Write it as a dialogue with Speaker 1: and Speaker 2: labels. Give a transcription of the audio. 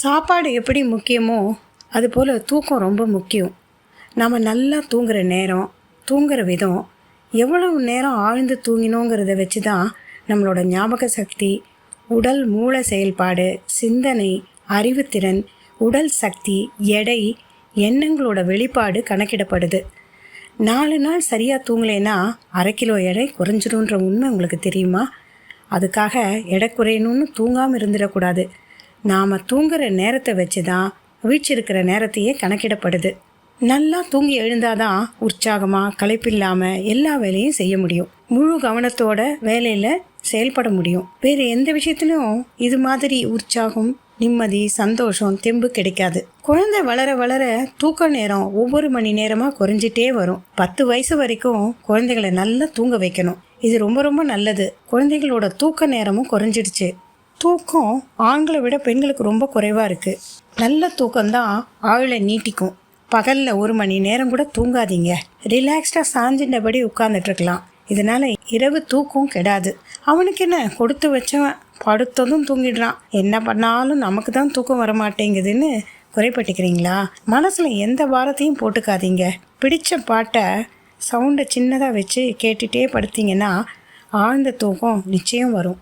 Speaker 1: சாப்பாடு எப்படி முக்கியமோ அதுபோல் தூக்கம் ரொம்ப முக்கியம். நம்ம நல்லா தூங்குகிற நேரம் தூங்குகிற விதம் எவ்வளவு நேரம் ஆழ்ந்து தூங்கினோங்கிறத வச்சு தான் நம்மளோட ஞாபக சக்தி உடல் மூளை செயல்பாடு சிந்தனை அறிவுத்திறன் உடல் சக்தி எடை எண்ணங்களோட வெளிப்பாடு கணக்கிடப்படுது. நாலு நாள் சரியாக தூங்கலைன்னா அரை கிலோ எடை குறைஞ்சிருன்ற உண்மை உங்களுக்கு தெரியுமா? அதுக்காக எடை குறையணும்னு தூங்காமல் இருந்துடக்கூடாது. நாம் தூங்குற நேரத்தை வச்சு தான் வீச்சிருக்கிற நேரத்தையே கணக்கிடப்படுது. நல்லா தூங்கி எழுந்தாதான் உற்சாகமாக களைப்பில்லாமல் எல்லா வேலையும் செய்ய முடியும். முழு கவனத்தோட வேலையில் செயல்பட முடியும். வேறு எந்த விஷயத்துலையும் இது மாதிரி உற்சாகம் நிம்மதி சந்தோஷம் தெம்பு கிடைக்காது. குழந்தை வளர வளர தூக்க நேரம் ஒவ்வொரு மணி நேரமாக குறைஞ்சிட்டே வரும். பத்து வயசு வரைக்கும் குழந்தைகளை நல்லா தூங்க வைக்கணும். இது ரொம்ப ரொம்ப நல்லது. குழந்தைகளோட தூக்க நேரமும் குறைஞ்சிடுச்சு. தூக்கம் ஆண்களை விட பெண்களுக்கு ரொம்ப குறைவாக இருக்குது நல்ல தூக்கம்தான் ஆயுளை நீட்டிக்கும். பகலில் ஒரு மணி நேரம் கூட தூங்காதீங்க. ரிலாக்ஸ்டாக சாஞ்சின்றபடி உட்காந்துட்ருக்கலாம் இருக்கலாம் இதனால இரவு தூக்கம் கெடாது. அவனுக்கு என்ன கொடுத்து வச்சவன் படுத்ததும் தூங்கிடுறான். என்ன பண்ணாலும் நமக்கு தான் தூக்கம் வர மாட்டேங்குதுன்னு குறைப்பட்டுக்கிறீங்களா? மனசில் எந்த வாரத்தையும் போட்டுக்காதீங்க. பிடிச்ச பாட்டை சவுண்டை சின்னதாக வச்சு கேட்டுகிட்டே படுத்தீங்கன்னா ஆழ்ந்த தூக்கம் நிச்சயம் வரும்.